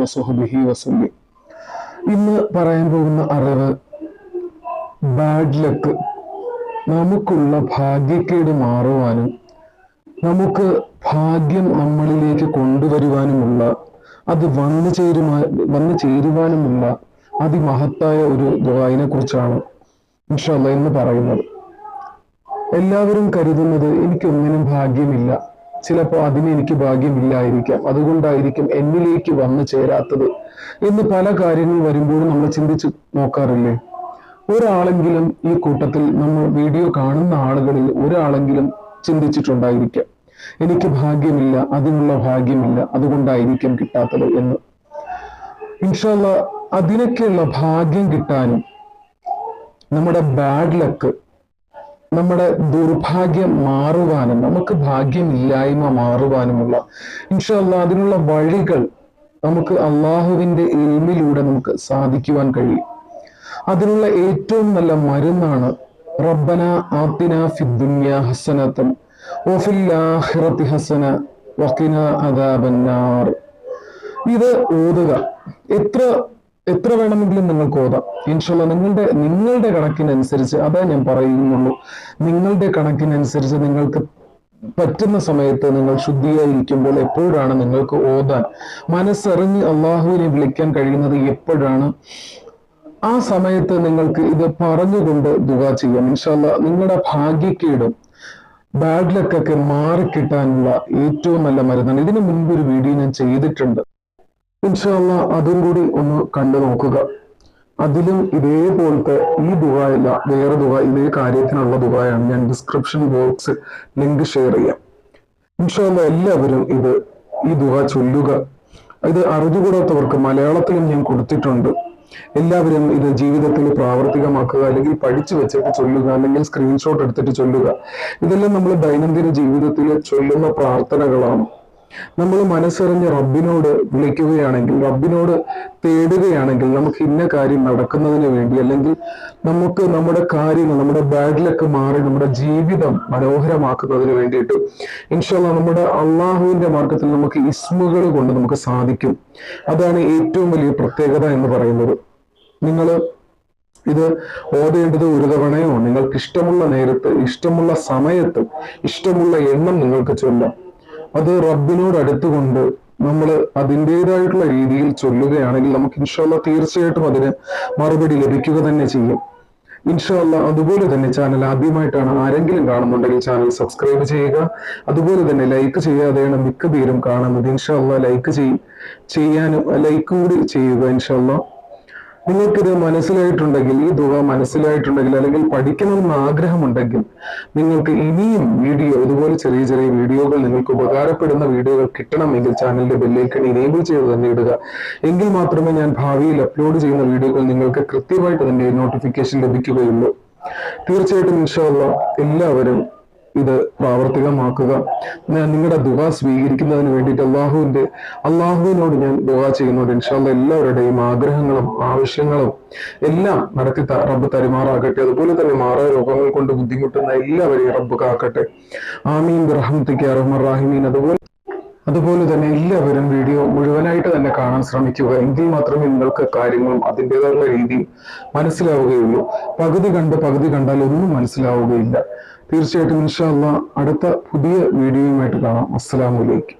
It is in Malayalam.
വസുഹബിഹി വസല്ലി. ഇന്ന് പറയാൻ പോകുന്ന അറിവ് ബാഡ് ലക്ക് നമുക്കുള്ള ഭാഗ്യക്കേട് മാറുവാനും നമുക്ക് ഭാഗ്യം നമ്മളിലേക്ക് കൊണ്ടുവരുവാനുമുള്ള അത് വന്നു ചേരുവാ വന്നു ചേരുവാനുമുള്ള അതിമഹത്തായ ഒരു ദുബായിനെ കുറിച്ചാണ് ഇൻഷല്ല എന്ന് പറയുന്നത്. എല്ലാവരും കരുതുന്നത് എനിക്കൊന്നിനും ഭാഗ്യമില്ല. ചിലപ്പോൾ അതിന് എനിക്ക് ഭാഗ്യമില്ലായിരിക്കാം. അതുകൊണ്ടായിരിക്കും എന്നിലേക്ക് വന്നു ചേരാത്തത് എന്ന് പല കാര്യങ്ങൾ വരുമ്പോഴും നമ്മൾ ചിന്തിച്ച് നോക്കാറില്ലേ? ഒരാളെങ്കിലും ഈ കൂട്ടത്തിൽ നമ്മൾ വീഡിയോ കാണുന്ന ആളുകളിൽ ഒരാളെങ്കിലും ചിന്തിച്ചിട്ടുണ്ടായിരിക്കാം. എനിക്ക് ഭാഗ്യമില്ല അതിനുള്ള ഭാഗ്യമില്ല അതുകൊണ്ടായിരിക്കും കിട്ടാത്തത് എന്ന്. ഇൻഷാല്ല അതിനൊക്കെയുള്ള ഭാഗ്യം കിട്ടാനും നമ്മുടെ ബാഡ് ലക്ക് നമ്മുടെ ദുർഭാഗ്യം മാറുവാനും നമുക്ക് ഭാഗ്യമില്ലായ്മ മാറുവാനുമുള്ള ഇൻഷല്ല അതിനുള്ള വഴികൾ നമുക്ക് അള്ളാഹുവിന്റെ എൽമിലൂടെ നമുക്ക് സാധിക്കുവാൻ കഴിയും. അതിനുള്ള ഏറ്റവും നല്ല മരുന്നാണ് റബ്ബന ആത്തിന ഫിദ്ദുന്യ ഹസനത്തൻ ആഖിറതി ഹസന വക്കിന അദാബന്നാർ ഇത് ഓതുക. എത്ര എത്ര വേണമെങ്കിലും നിങ്ങൾക്ക് ഓതാം ഇൻഷല്ല നിങ്ങളുടെ നിങ്ങളുടെ കണക്കിനനുസരിച്ച് അതാ ഞാൻ പറയുന്നുള്ളൂ നിങ്ങളുടെ കണക്കിനനുസരിച്ച് നിങ്ങൾക്ക് പറ്റുന്ന സമയത്ത് നിങ്ങൾ ശുദ്ധിയായിരിക്കുമ്പോൾ എപ്പോഴാണ് നിങ്ങൾക്ക് ഓതാൻ? മനസ്സറിഞ്ഞ് അള്ളാഹുവിനെ വിളിക്കാൻ കഴിയുന്നത് എപ്പോഴാണ്? ആ സമയത്ത് നിങ്ങൾക്ക് ഇത് പറഞ്ഞുകൊണ്ട് ദുക ചെയ്യാം. ഇൻഷല്ല നിങ്ങളുടെ ഭാഗ്യക്കേടും ബാഡ് ലക്കൊക്കെ മാറിക്കിട്ടാനുള്ള ഏറ്റവും നല്ല മരുന്നാണ്. ഇതിനു മുൻപ് ഒരു വീഡിയോ ഞാൻ ചെയ്തിട്ടുണ്ട്. ഇൻഷാല്ല അതും കൂടി ഒന്ന് കണ്ടു നോക്കുക. അതിലും ഇതേപോലത്തെ ഈ ദുബായല്ല വേറെ ദുബായ് ഇതേ കാര്യത്തിനുള്ള ദുബായാണ് ഞാൻ ഡിസ്ക്രിപ്ഷൻ ബോക്സ് ലിങ്ക് ഷെയർ ചെയ്യാം. ഇൻഷാല്ല എല്ലാവരും ഇത് ഈ ദുബ ചൊല്ലുക. ഇത് അറിഞ്ഞുകൂടാത്തവർക്ക് മലയാളത്തിലും ഞാൻ കൊടുത്തിട്ടുണ്ട്. എല്ലാവരും ഇത് ജീവിതത്തിൽ പ്രാവർത്തികമാക്കുക അല്ലെങ്കിൽ പഠിച്ചു വെച്ചിട്ട് ചൊല്ലുക അല്ലെങ്കിൽ സ്ക്രീൻഷോട്ട് എടുത്തിട്ട് ചൊല്ലുക. ഇതെല്ലാം നമ്മൾ ദൈനംദിന ജീവിതത്തിൽ ചൊല്ലുന്ന പ്രാർത്ഥനകളാണ്. നമ്മൾ മനസ്സറിഞ്ഞ് റബ്ബിനോട് വിളിക്കുകയാണെങ്കിൽ റബ്ബിനോട് തേടുകയാണെങ്കിൽ നമുക്ക് ഇന്ന കാര്യം നടക്കുന്നതിന് വേണ്ടി അല്ലെങ്കിൽ നമുക്ക് നമ്മുടെ കാര്യങ്ങൾ നമ്മുടെ ബാഡിലൊക്കെ മാറി നമ്മുടെ ജീവിതം മനോഹരമാക്കുന്നതിന് വേണ്ടിയിട്ട് ഇൻഷാല്ല നമ്മുടെ അള്ളാഹുവിന്റെ മാർഗത്തിൽ നമുക്ക് ഇസ്മുകൾ കൊണ്ട് നമുക്ക് സാധിക്കും. അതാണ് ഏറ്റവും വലിയ പ്രത്യേകത എന്ന് പറയുന്നത്. നിങ്ങൾ ഇത് ഓതേണ്ടത് ഒരു തവണയോ നിങ്ങൾക്ക് ഇഷ്ടമുള്ള നേരത്ത് ഇഷ്ടമുള്ള സമയത്ത് ഇഷ്ടമുള്ള എണ്ണം നിങ്ങൾക്ക് ചൊല്ലാം. അത് റബ്ബിനോട് അടുത്തുകൊണ്ട് നമ്മൾ അതിന്റെതായിട്ടുള്ള രീതിയിൽ ചൊല്ലുകയാണെങ്കിൽ നമുക്ക് ഇൻഷാല്ല തീർച്ചയായിട്ടും അതിന് മറുപടി ലഭിക്കുക തന്നെ ചെയ്യും. ഇൻഷാല്ല അതുപോലെ തന്നെ ചാനൽ ആദ്യമായിട്ടാണ് ആരെങ്കിലും കാണുന്നുണ്ടെങ്കിൽ ചാനൽ സബ്സ്ക്രൈബ് ചെയ്യുക. അതുപോലെ തന്നെ ലൈക്ക് ചെയ്യാതെയാണ് മിക്ക പേരും കാണുന്നത് ഇൻഷാല്ല ലൈക്ക് ചെയ്യാനും ലൈക്ക് കൂടി ചെയ്യുക ഇൻഷാല്ല നിങ്ങൾക്കിത് മനസ്സിലായിട്ടുണ്ടെങ്കിൽ ഈ തുക മനസ്സിലായിട്ടുണ്ടെങ്കിൽ അല്ലെങ്കിൽ പഠിക്കണമെന്ന് ആഗ്രഹമുണ്ടെങ്കിൽ നിങ്ങൾക്ക് ഇനിയും വീഡിയോ ഇതുപോലെ ചെറിയ ചെറിയ വീഡിയോകൾ നിങ്ങൾക്ക് ഉപകാരപ്പെടുന്ന വീഡിയോകൾ കിട്ടണമെങ്കിൽ ചാനലിന്റെ ബെല്ലേക്കൺ ഇനേബിൾ ചെയ്ത് തന്നെ ഇടുക. എങ്കിൽ മാത്രമേ ഞാൻ ഭാവിയിൽ അപ്ലോഡ് ചെയ്യുന്ന വീഡിയോകൾ നിങ്ങൾക്ക് കൃത്യമായിട്ട് തന്നെ നോട്ടിഫിക്കേഷൻ ലഭിക്കുകയുള്ളൂ. തീർച്ചയായിട്ടും ഇൻഷാല്ല എല്ലാവരും ഇത് പ്രാവർത്തികമാക്കുക. നിങ്ങളുടെ ദുവ സ്വീകരിക്കുന്നതിന് വേണ്ടിയിട്ട് അള്ളാഹുവിന്റെ അള്ളാഹുവിനോട് ഞാൻ ദുവ ചെയ്യുന്നുണ്ട് ഇൻഷാല്ല എല്ലാവരുടെയും ആഗ്രഹങ്ങളും ആവശ്യങ്ങളും എല്ലാം നടത്തി റബ്ബ് തരുമാറാകട്ടെ. അതുപോലെ തന്നെ മാറാ രോഗങ്ങൾ കൊണ്ട് ബുദ്ധിമുട്ടുന്ന എല്ലാവരെയും റബ്ബ് കാക്കട്ടെ. ആമീൻ. റഹ്മത്തിക്ക് അറഹ്മർ റാഹിമീൻ. അതുപോലെ അതുപോലെ തന്നെ എല്ലാവരും വീഡിയോ മുഴുവനായിട്ട് തന്നെ കാണാൻ ശ്രമിക്കുക. എങ്കിൽ മാത്രമേ നിങ്ങൾക്ക് കാര്യങ്ങളും അതിന്റെതായുള്ള രീതി മനസ്സിലാവുകയുള്ളൂ. പകുതി കണ്ട് പകുതി കണ്ടാൽ ഒന്നും മനസ്സിലാവുകയില്ല. തീർച്ചയായിട്ടും ഇൻഷാല്ല അടുത്ത പുതിയ വീഡിയോയുമായിട്ട് കാണാം. അസ്സലാമു അലൈക്കും.